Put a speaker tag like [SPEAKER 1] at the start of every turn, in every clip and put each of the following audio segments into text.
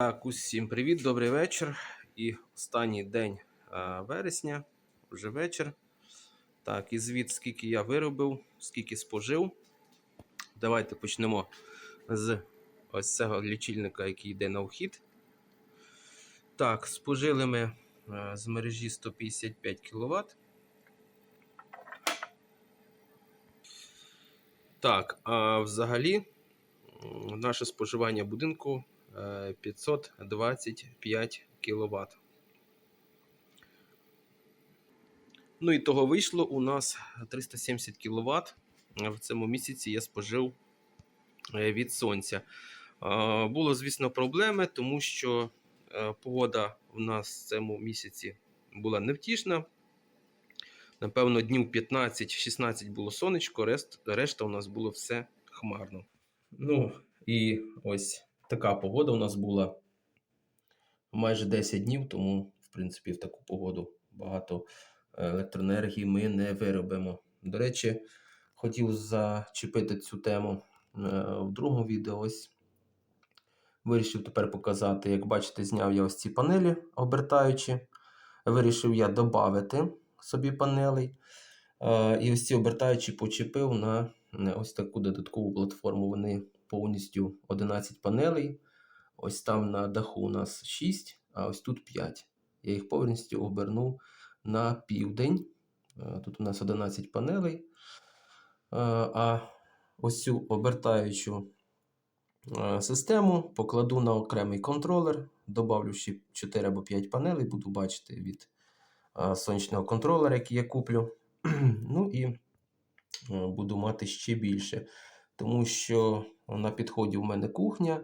[SPEAKER 1] Так, усім привіт, добрий вечір. І останній день а, вересня, вже вечір. Так, і звіт, скільки я виробив, скільки спожив. Давайте почнемо з ось цього лічильника, який йде на вхід. Так, спожили ми а, з мережі 155 кВт. Так, а взагалі наше споживання будинку е, 525 кВт. Ну і того вийшло у нас 370 кВт. В цьому місяці я спожив е, від сонця. Було, звісно, проблеми, тому що е, погода у нас в цьому місяці була невтішна. Напевно, днів 15-16 було сонечко, решта у нас було все хмарно. Ну, і ось така погода у нас була майже 10 днів, тому, в принципі, в таку погоду багато електроенергії ми не виробимо. До речі, хотів зачепити цю тему е, в другому відео. Ось вирішив тепер показати, як бачите, зняв я ось ці панелі обертаючи. Вирішив я додати собі панелей. Е, І ось ці обертаючі почепив на ось таку додаткову платформу. Вони повністю 11 панелей. Ось там на даху у нас 6, а ось тут 5. Я їх повністю обернув на південь. Е, Тут у нас 11 панелей. Е, А ось цю обертаючу е, систему покладу на окремий контролер. Добавлю ще 4 або 5 панелей, буду бачити від сонячного контролера, який я куплю. Ну і буду мати ще більше. Тому що на підході в мене кухня.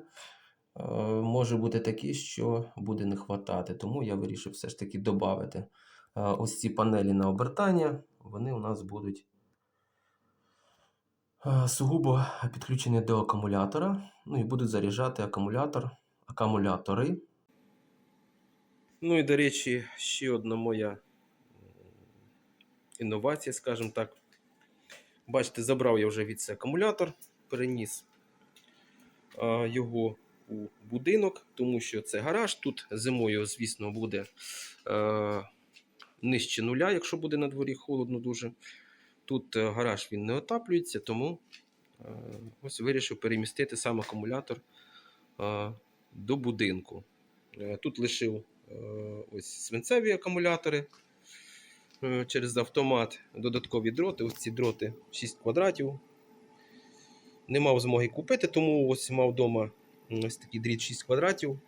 [SPEAKER 1] Е, Може бути таке, що буде не хватати. Тому я вирішив все ж таки додати ось ці панелі на обертання. Вони у нас будуть е, сугубо підключені до акумулятора. Ну і будуть заряджати акумулятор, акумулятори. Ну і, до речі, ще одна моя інновація, скажімо так. Бачите, забрав я вже від це акумулятор, переніс а, його у будинок, тому що це гараж. Тут зимою, звісно, буде е, нижче нуля, якщо буде на дворі холодно дуже. Тут е, гараж він не отаплюється, тому е, ось вирішив перемістити сам акумулятор е, до будинку. Е, тут лишив е, ось свинцеві акумулятори е, через автомат, додаткові дроти. Ось ці дроти 6 квадратів. Не мав змоги купити, тому ось мав вдома ось такий дріт 6 квадратів.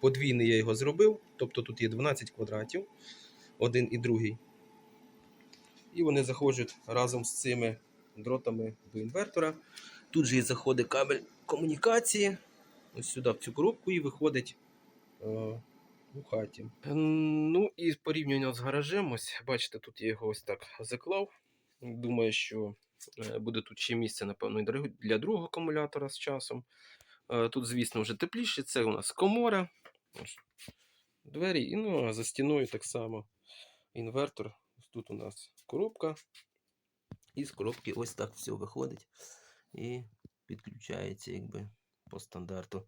[SPEAKER 1] Подвійний я його зробив, тобто тут є 12 квадратів, один і другий. І вони заходять разом з цими дротами до інвертора. Тут же і заходить кабель комунікації. Ось сюди в цю коробку і виходить е, у хаті. Е, Ну і порівняння з гаражем. Ось бачите, тут я його ось так заклав. Думаю, що е, буде тут ще місце, напевно, для- другого акумулятора з часом. Е, Тут, звісно, вже тепліше. Це у нас комора. Двері, і ну, за стіною так само інвертор. Ось тут у нас коробка. І з коробки ось так все виходить. І підключається якби по стандарту.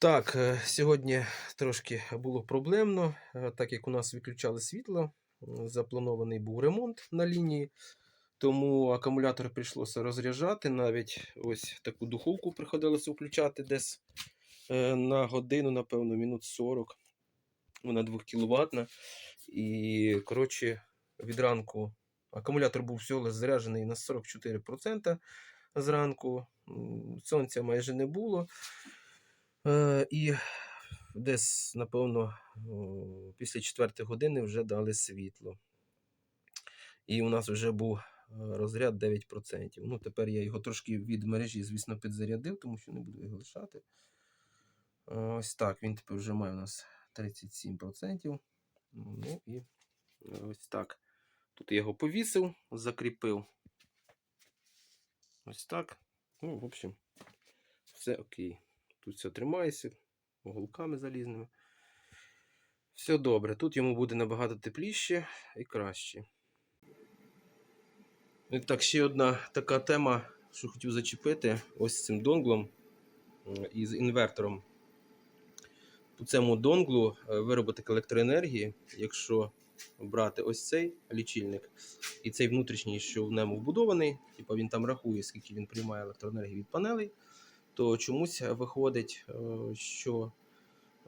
[SPEAKER 1] Так, е, сьогодні трошки було проблемно, е, так як у нас виключали світло, запланований був ремонт на лінії, тому акумулятор прийшлося розряджати. Навіть ось таку духовку приходилося включати десь е, на годину, напевно, мінут 40. Вона 2 кВт. І, коротше, від ранку акумулятор був всього заряджений на 44% зранку. Сонця майже не було. Е, І десь, напевно, після 4 години вже дали світло. І у нас вже був е, розряд 9%. Ну, тепер я його трошки від мережі, звісно, підзарядив, тому що не буду його лишати. Ось так, він тепер вже має у нас 37%. Ну і ось так. Тут я його повісив, закріпив. Ось так. Ну, в общем, все окей. Тут все тримається уголками залізними. Все добре. Тут йому буде набагато тепліше і краще. І так, ще одна така тема, що хотів зачепити ось цим донглом м, і з інвертором. по цьому донглу е, вироботок електроенергії, якщо брати ось цей лічильник і цей внутрішній, що в ньому вбудований, типу він там рахує, скільки він приймає електроенергії від панелей, то чомусь виходить, е, що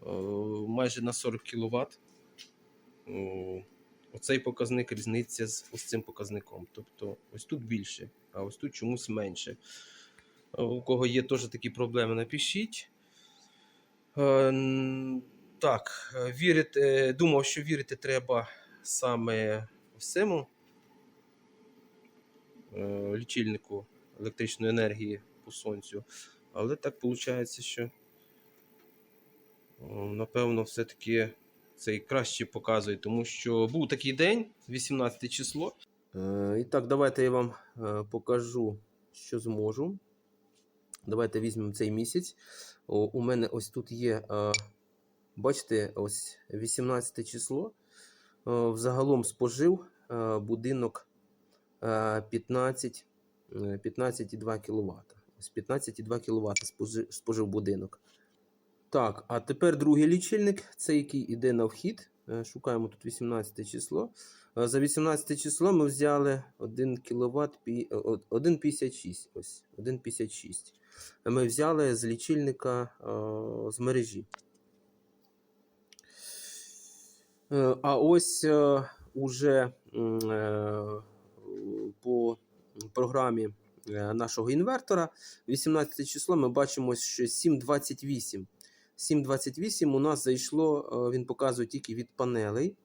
[SPEAKER 1] е, майже на 40 кВт оцей показник різниця з ось цим показником. Тобто ось тут більше, а ось тут чомусь менше. Е, У кого є теж такі проблеми, напишіть. Так, вірити, думав, що вірити треба саме всьому лічильнику електричної енергії по сонцю. Але так виходить, що напевно, все-таки цей краще показує, тому що був такий день, 18 число. Е, і так, давайте я вам е, покажу, що зможу. Давайте візьмемо цей місяць. О, у мене ось тут є, е, бачите, ось 18 число. Е, Взагалом спожив е, будинок е, 15, е, 15,2 кВт. Ось 15,2 кВт спожив, будинок. Так, а тепер другий лічильник, це який іде на вхід. Е, Шукаємо тут 18 число. Е, За 18 число ми взяли 1 кВт 1,56. Ось 1,56. Ми взяли з лічильника е, з мережі. А ось уже по програмі нашого інвертора 18 число ми бачимо, що 7,28. 7,28 у нас зайшло, е, він показує тільки від панелей.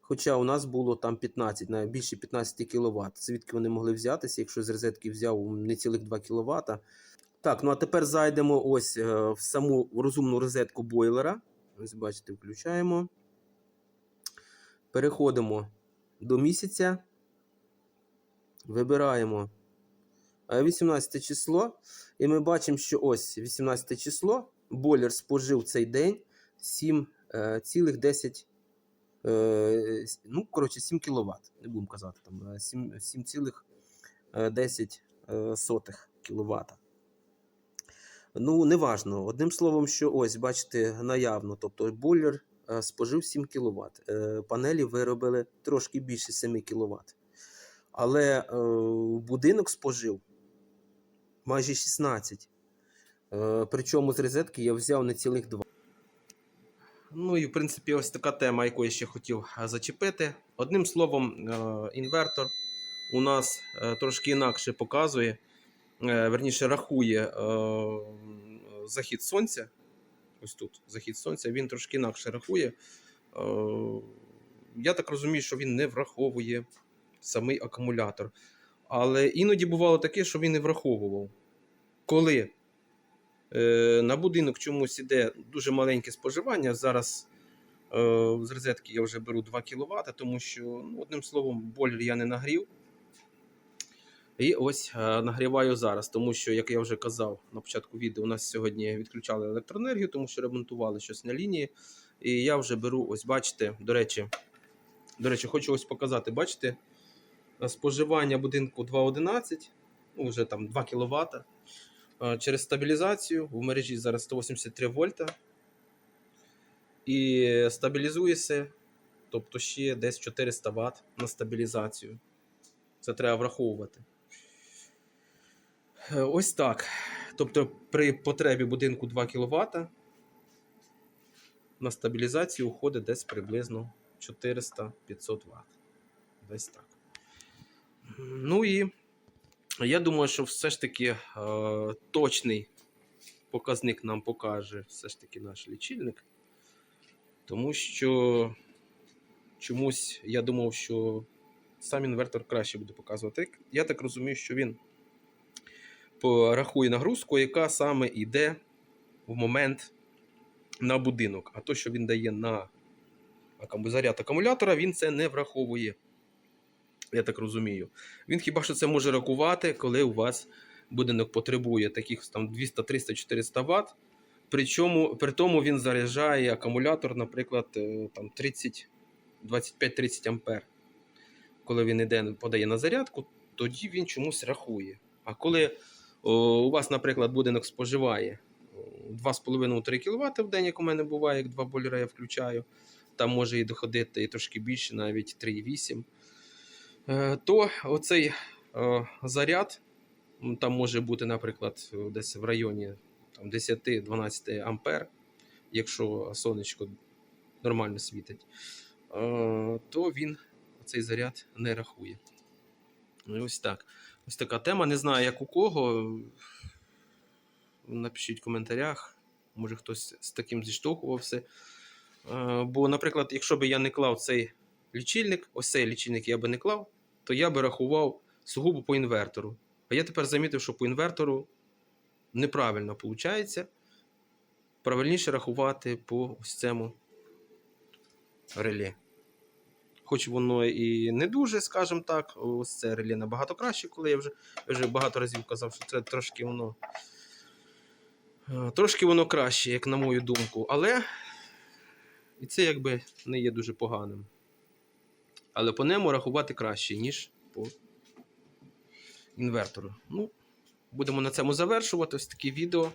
[SPEAKER 1] Хоча у нас було там 15, навіть більше 15 кВт. Звідки вони могли взятися, якщо з розетки взяв не цілих 2 кВт. Так, ну а тепер зайдемо ось е, в саму розумну розетку бойлера. Ось бачите, включаємо. Переходимо до місяця. Вибираємо е, 18 число. І ми бачимо, що ось 18 число. Бойлер спожив цей день 7,10 е, ну, коротше, 7 кВт. Не будемо казати, там е, 7 7,10 кВт. Ну, неважно. Одним словом, що ось, бачите, наявно. Тобто бойлер е, спожив 7 кВт. Е, Панелі виробили трошки більше 7 кВт. Але е, будинок спожив майже 16. Е, Причому з розетки я взяв не цілих 2. Ну і в принципі, ось така тема, яку я ще хотів е, зачепити. Одним словом, е, інвертор у нас трошки інакше показує, верніше рахує захід сонця. Ось тут захід сонця, він трошки інакше рахує. Я так розумію, що він не враховує самий акумулятор. Але іноді бувало таке, що він не враховував. Коли е, на будинок чомусь іде дуже маленьке споживання, зараз е, з розетки я вже беру 2 кВт, тому що, ну, одним словом, бойлер я не нагрів. І ось е, нагріваю зараз, тому що, як я вже казав на початку відео, у нас сьогодні відключали електроенергію, тому що ремонтували щось на лінії. І я вже беру, ось бачите, до речі, до речі, хочу ось показати, бачите, е, споживання будинку 2,11, ну, вже там 2 кВт. Через стабілізацію в мережі зараз 183 вольта. І стабілізується, тобто ще десь 400 Вт на стабілізацію. Це треба враховувати. Е, Ось так. Тобто, при потребі будинку 2 кВт на стабілізацію уходить десь приблизно 400-500 Вт. Десь так. Ну і я думаю, що все ж таки е, точний показник нам покаже все ж таки наш лічильник. Тому що чомусь я думав, що сам інвертор краще буде показувати. Я так розумію, що він порахує нагрузку, яка саме йде в момент на будинок. А то, що він дає на заряд акумулятора, він це не враховує. Я так розумію. Він хіба що це може рахувати, коли у вас будинок потребує таких там 200, 300, 400 Вт. Причому при тому він заряджає акумулятор, наприклад, е, там 30, 25-30 ампер. Коли він іде, подає на зарядку, тоді він чомусь рахує. А коли о, у вас, наприклад, будинок споживає 2,5-3 кВт в день, як у мене буває, як два бойлера я включаю. Там може і доходити і трошки більше, навіть 3,8. Е, То оцей е, заряд, там може бути, наприклад, десь в районі 10-12 ампер, якщо сонечко нормально світить, е, то він цей заряд не рахує. Ну, Ось так. Ось така тема. Не знаю, як у кого. Напишіть в коментарях. Може хтось з таким зіштовхувався. Бо, наприклад, якщо б я не клав цей лічильник, ось цей лічильник я би не клав, то я би рахував сугубо по інвертору. А я тепер замітив, що по інвертору неправильно виходить. Правильніше рахувати по ось цьому реле. Хоч воно і не дуже, скажімо так, ось це реле набагато краще, коли я вже, я вже багато разів казав, що це трошки воно. е, Трошки воно краще, як на мою думку. Але і це якби не є дуже поганим. Але по ньому рахувати краще, ніж по інвертору. Ну, будемо на цьому завершувати. Ось таке відео.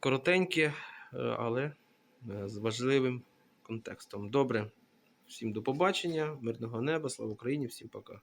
[SPEAKER 1] Коротеньке, але е, з важливим контекстом. Добре. Всім до побачення, мирного неба, слава Україні, всім пока.